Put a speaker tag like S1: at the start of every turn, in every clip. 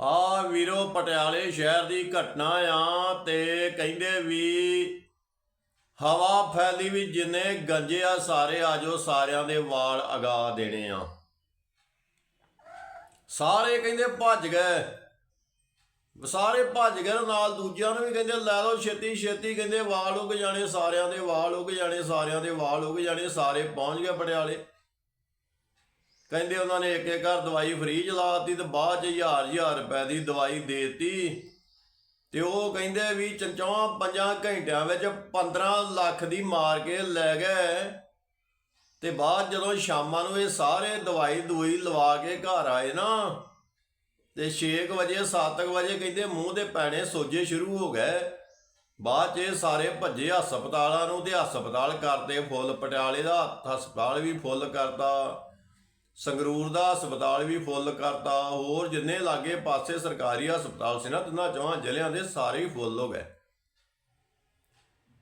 S1: ਆ ਵੀਰੋ, ਪਟਿਆਲੇ ਸ਼ਹਿਰ ਦੀ ਘਟਨਾ ਆ ਤੇ ਕਹਿੰਦੇ ਵੀ ਹਵਾ ਫੈਲੀ ਵੀ ਜਿੰਨੇ ਗੰਜੇ ਆ, ਸਾਰੇ ਆਜੋ ਸਾਰਿਆਂ ਦੇ ਵਾਲ ਅਗਾ ਦੇਣੇ ਆ। ਸਾਰੇ ਕਹਿੰਦੇ ਭੱਜ ਗਏ। ਸਾਰੇ ਭੱਜ ਗਏ, ਨਾਲ ਦੂਜਿਆਂ ਨੂੰ ਵੀ ਕਹਿੰਦੇ, ਲੈ ਲਓ ਛੇਤੀ ਛੇਤੀ ਕਹਿੰਦੇ ਵਾਲ ਉੱਗ ਜਾਣੇ, ਸਾਰਿਆਂ ਦੇ ਵਾਲ ਉੱਗ ਜਾਣੇ, ਸਾਰਿਆਂ ਦੇ ਵਾਲ ਉੱਗ ਜਾਣੇ, ਸਾਰੇ ਪਹੁੰਚ ਗਏ ਪਟਿਆਲੇ। ਕਹਿੰਦੇ ਉਹਨਾਂ ਨੇ ਇੱਕ ਇੱਕ ਘਰ ਦਵਾਈ ਫ੍ਰੀ ਚਲਾਤੀ ਤੇ ਬਾਅਦ ਚ ਹਜ਼ਾਰ ਹਜ਼ਾਰ ਰੁਪਏ ਦੀ ਦਵਾਈ ਦੇਤੀ। ਤੇ ਉਹ ਕਹਿੰਦੇ ਵੀ ਚੰਚਾਂ ਪੰਜਾਂ ਘੰਟਿਆਂ ਵਿੱਚ 15 ਲੱਖ ਦੀ ਮਾਰ ਕੇ ਲੈ ਗਏ। ਤੇ ਬਾਅਦ ਜਦੋਂ ਸ਼ਾਮਾਂ ਨੂੰ ਇਹ ਸਾਰੇ ਦਵਾਈ ਦੂਈ ਲਵਾ ਕੇ ਘਰ ਆਏ ਨਾ, ਤੇ 6 ਵਜੇ 7 ਵਜੇ ਕਹਿੰਦੇ ਮੂੰਹ ਦੇ ਪੈਣੇ ਸੋਜੇ ਸ਼ੁਰੂ ਹੋ ਗਏ। ਬਾਅਦ ਚ ਇਹ ਸਾਰੇ ਭੱਜੇ ਹਸਪਤਾਲਾਂ ਨੂੰ ਤੇ ਹਸਪਤਾਲ ਕਰਦੇ ਫੁੱਲ ਪਟਿਆਲੇ ਦਾ ਹਸਪਤਾਲ ਵੀ ਫੁੱਲ ਕਰਤਾ। ਸੰਗਰੂਰ ਦਾ ਹਸਪਤਾਲ ਵੀ ਫੁੱਲ ਕਰਤਾ। ਹੋਰ ਜਿੰਨੇ ਲਾਗੇ ਪਾਸੇ ਸਰਕਾਰੀ ਹਸਪਤਾਲ ਸੀ ਨਾ, ਤਿੰਨਾਂ ਚੌਹਾਂ ਜ਼ਿਲ੍ਹਿਆਂ ਦੇ ਸਾਰੇ ਹੀ ਫੁੱਲ ਹੋ ਗਏ।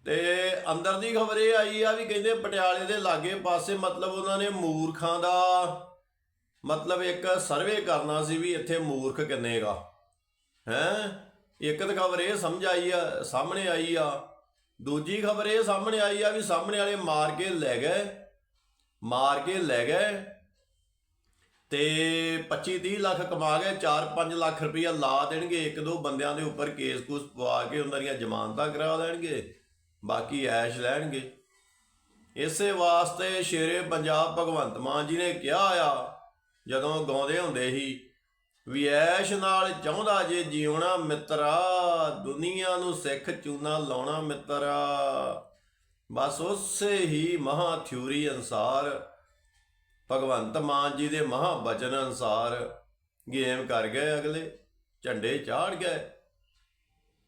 S1: ਤੇ ਅੰਦਰ ਦੀ ਖਬਰ ਇਹ ਆਈ ਆ ਵੀ ਕਹਿੰਦੇ ਪਟਿਆਲੇ ਦੇ ਲਾਗੇ ਪਾਸੇ ਮਤਲਬ ਉਹਨਾਂ ਨੇ ਮੂਰਖਾਂ ਦਾ ਮਤਲਬ ਇੱਕ ਸਰਵੇ ਕਰਨਾ ਸੀ ਵੀ ਇੱਥੇ ਮੂਰਖ ਕਿੰਨੇਗਾ ਹੈ? ਇੱਕ ਤਾਂ ਖਬਰ ਇਹ ਸਮਝ ਆਈ ਆ, ਸਾਹਮਣੇ ਆਈ ਆ। ਦੂਜੀ ਖਬਰ ਇਹ ਸਾਹਮਣੇ ਆਈ ਆ ਵੀ ਸਾਹਮਣੇ ਵਾਲੇ ਮਾਰ ਕੇ ਲੈ ਗਏ। ਮਾਰ ਕੇ ਲੈ ਗਏ। ਤੇ 25 30 ਲੱਖ ਕਮਾ ਗਏ 4-5 ਲੱਖ ਰੁਪਈਆ ਲਾ ਦੇਣਗੇ, ਇੱਕ ਦੋ ਬੰਦਿਆਂ ਦੇ ਉੱਪਰ ਕੇਸ ਕੂਸ ਪਵਾ ਕੇ ਉਹਨਾਂ ਦੀਆਂ ਜ਼ਮਾਨਤਾਂ ਕਰਾ ਲੈਣਗੇ, ਬਾਕੀ ਐਸ਼ ਲੈਣਗੇ। ਇਸੇ ਵਾਸਤੇ ਸ਼ੇਰੇ ਪੰਜਾਬ ਭਗਵੰਤ ਮਾਨ ਜੀ ਨੇ ਕਿਹਾ ਆ, ਜਦੋਂ ਗਾਉਂਦੇ ਹੁੰਦੇ ਸੀ, ਵੀ ਐਸ਼ ਨਾਲ ਚਾਹੁੰਦਾ ਜੇ ਜਿਉਣਾ ਮਿੱਤਰਾ, ਦੁਨੀਆ ਨੂੰ ਸਿੱਖ ਚੂਨਾ ਲਾਉਣਾ ਮਿੱਤਰਾ। ਬਸ ਉਸੇ ਹੀ ਮਹਾ ਥਿਊਰੀ ਅਨਸਾਰ ਭਗਵੰਤ ਮਾਨ ਜੀ ਦੇ ਮਹਾ ਬਚਨ ਅਨਸਾਰ ਗੇਮ ਕਰ ਗਏ ਅਗਲੇ, ਝੰਡੇ ਚਾੜ ਗਏ,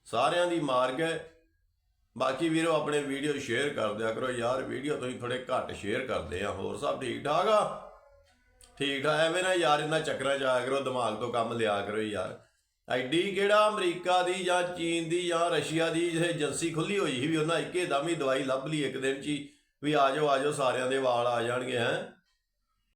S1: ਸਾਰਿਆਂ ਦੀ ਮਾਰ ਗਏ। ਬਾਕੀ ਵੀਰੋ, ਆਪਣੇ ਵੀਡੀਓ ਸ਼ੇਅਰ ਕਰ ਦਿਆ ਕਰੋ ਯਾਰ, ਵੀਡੀਓ ਤੁਸੀਂ ਥੋੜੇ ਘੱਟ ਸ਼ੇਅਰ ਕਰਦੇ ਆ, ਹੋਰ ਸਭ ਠੀਕ ਠਾਕ ਆ? ਠੀਕ ਠਾਕ, ਐਵੇਂ ਨਾ ਯਾਰ, ਇਹਨਾਂ ਚੱਕਰਾਂ 'ਚ ਆਇਆ ਕਰੋ, ਦਿਮਾਗ ਤੋਂ ਕੰਮ ਲਿਆ ਕਰੋ ਯਾਰ। ਐਡੀ ਕਿਹੜਾ ਅਮਰੀਕਾ ਦੀ ਜਾਂ ਚੀਨ ਦੀ ਜਾਂ ਰਸ਼ੀਆ ਦੀ ਜਿਹੜੇ ਏਜੰਸੀ ਖੁੱਲੀ ਹੋਈ ਸੀ ਵੀ ਉਹਨਾਂ ਇੱਕੇ ਦਮ ਹੀ ਦਵਾਈ ਲੱਭ ਲਈ ਇੱਕ ਦਿਨ 'ਚ ਹੀ, ਵੀ ਆ ਜਾਓ, ਸਾਰਿਆਂ ਦੇ ਵਾਲ ਆ ਜਾਣਗੇ, ਹੈ?